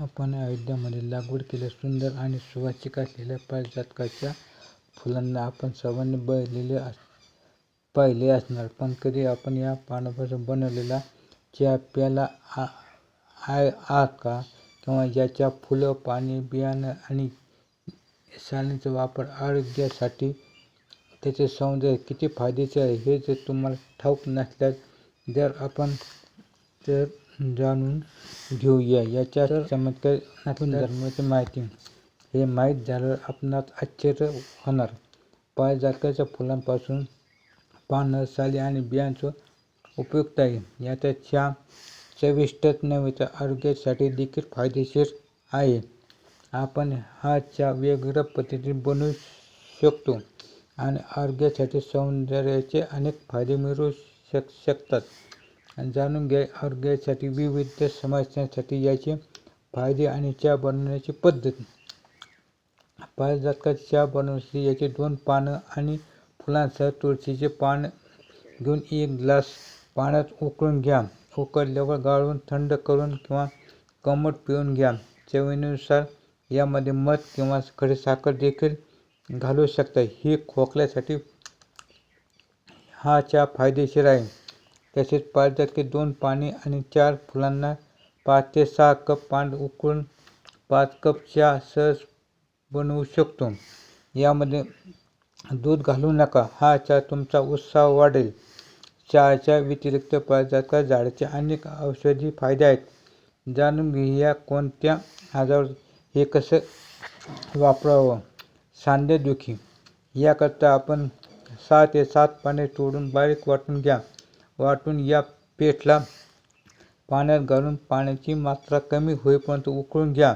आपण अयोध्यामध्ये लागवड केलेल्या सुंदर आणि सुवासिक असलेल्या पारिजातकाच्या फुलांना आपण सर्वांनी बघितलेले अस पाहिले असणार. पण कधी आपण या पानापासून बनवलेला चहा प्याला आ आ आहात का? किंवा याच्या फुलं पाने बियाणं आणि सालींचा वापर आरोग्यासाठी त्याचे सौंदर्य किती फायदेचे आहे हे जर तुम्हाला ठाऊक नसल्यास जर आपण तर जाणून घेऊया. याच्या चमत्कार धर्माची माहिती. हे माहीत झाल्यावर आपणास आश्चर्य होणार. पारिजातकाच्या फुलांपासून पानं साली आणि बियांचं उपयुक्त आहे. याचा चहा चविष्टच नव्हे तर आरोग्यासाठी देखील फायदेशीर आहे. आपण हा चहा वेगवेगळ्या पद्धतीने बनवू शकतो आणि आरोग्यासाठी सौंदर्याचे अनेक फायदे मिळू शक शकतात. जाणून घ्या आरोग्यासाठी विविध समस्यांसाठी याचे फायदे आणि चहा बनवण्याची पद्धत. पारिजातकाचा चहा बनवण्यासाठी याचे दोन पानं आणि फुलांसह तुळशीचे पान घेऊन एक ग्लास पाण्यात उकळून घ्या. उकळल्यावर गाळून थंड करून किंवा कमट पिऊन घ्या. चवीनुसार यामध्ये मध किंवा खडीसाखर देखील घालू शकता. ही खोकल्यासाठी हा चहा फायदेशीर आहे. तसेच पारिजातके दोन पाने आणि चार फुलांना पाच ते सहा कप पाणी उकळून पाच कप चहा सहज बनवू शकतो. यामध्ये दूध घालू नका. हा चहा तुमचा उत्साह वाढेल. चहाच्या व्यतिरिक्त पारिजातका झाडाचे अनेक औषधी फायदे आहेत. जाणून घेऊया कोणत्या आजारावर हे कसं वापरावं. सांधेदुखी याकरता आपण सहा ते सात पाने तोडून बारीक वाटून घ्या. वाटून या पेठला पाण्यात घालून पाण्याची मात्रा कमी होईपर्यंत उकळून घ्या.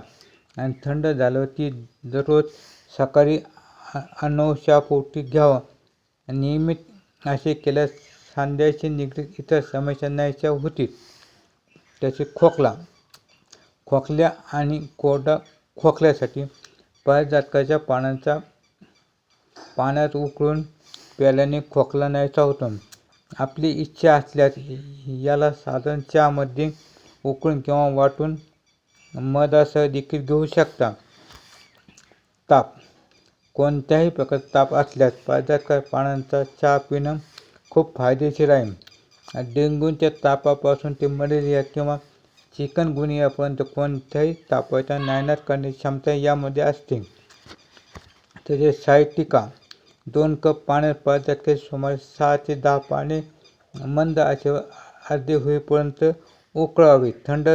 आणि थंड झाल्यावर ती दररोज सकाळी अनवश्यापोटी घ्यावं. नियमित असे केल्यास सांध्याशी निगडीत इतर समस्या नाहीशा होतील. त्याचे खोकला खोकल्या आणि कोरडा खोकल्यासाठी पायजातकाच्या पानांचा पाण्यात उकळून प्याल्याने खोकला नाहीसा होतो. आपली इच्छा असल्यास याला साधारण चहामध्ये उकळून किंवा वाटून मधासह देखील घेऊ शकता. ताप. कोणत्याही प्रकारचा ताप असल्यास पारिजातका पानांचा चहा पिणं खूप फायदेशीर आहे. डेंग्यूच्या तापापासून ते मलेरिया किंवा चिकनगुनियापर्यंत कोणत्याही तापाचा नायनाट करण्याची क्षमता यामध्ये असते. तसेच सायटिका दोन कप पाण्यात पारिजातकाची सुमारे सहा ते दहा पाने मंद असे अर्धे होईपर्यंत उकळावे. थंड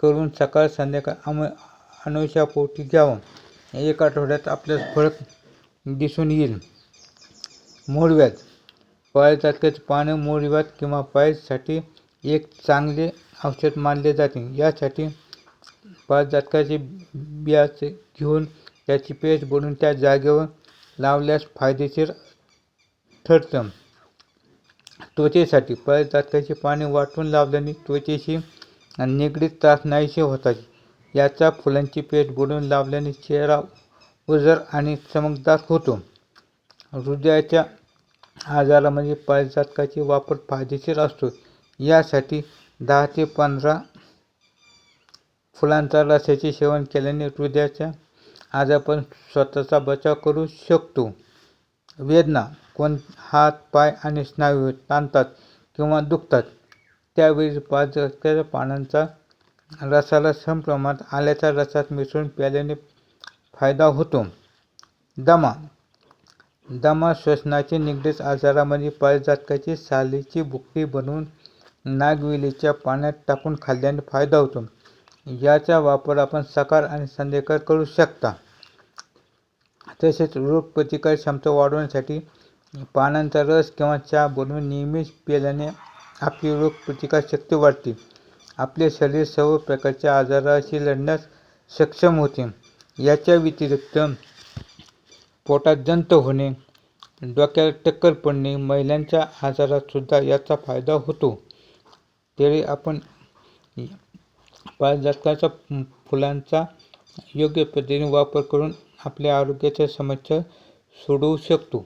करून सकाळ संध्याकाळ अम पोटी घ्यावं. एक आठवड्यात आपल्यास फरक दिसून येईल. मोडव्यात. पारिजातकाचे पानं मोडव्यात किंवा पायसाठी एक चांगले औषध मानले जाते. यासाठी पारिजातकाचे बियाचे घेऊन त्याची पेस्ट बनवून त्या जागेवर लावल्यास फायदेशीर ठरतं. त्वचेसाठी पारिजातकाची पाने वाटून लावल्याने त्वचेशी निगडीत त्रास नाहीसे होतात. याचा फुलांची पेस्ट बुडून लावल्याने चेहरा उजर आणि चमकदार होतो. हृदयाच्या आजारामध्ये पारिजातकाचे वापर फायदेशीर असतो. यासाठी दहा ते पंधरा फुलांचा रसाचे सेवन केल्याने हृदयाच्या आज आपण स्वतःचा बचाव करू शकतो. वेदना कोण हात पाय आणि स्नायू ताणतात किंवा दुखतात त्यावेळी पाचक्याच्या पानांचा रसाला समप्रमाणात आल्याच्या रसात मिसळून प्याल्याने फायदा होतो. दमा दमा श्वसनाचे निगडीत आजारामध्ये पारिजातकाची सालीची बुकटी बनवून नागवेलीच्या पाण्यात टाकून खाल्ल्याने फायदा होतो. याचा वापर आपण सकाळ आणि संध्याकाळ करू शकता. तसेच रोग प्रतिकार क्षमता वाढवण्यासाठी पानांचा रस किंवा चहा बनवून नियमित पिल्याने आपली रोगप्रतिकार शक्ती वाढते. आपले शरीर सर्व प्रकारच्या आजाराशी लढण्यास सक्षम होते. याच्या व्यतिरिक्त पोटात जंत होणे डोक्याला टक्कर पडणे महिलांच्या आजारातसुद्धा याचा फायदा होतो. तरी आपण पारिजातकाच्या फुलांचा योग्य पद्धतीने वापर करून आपल्या आरोग्याच्या समस्या सोडवू शकतो.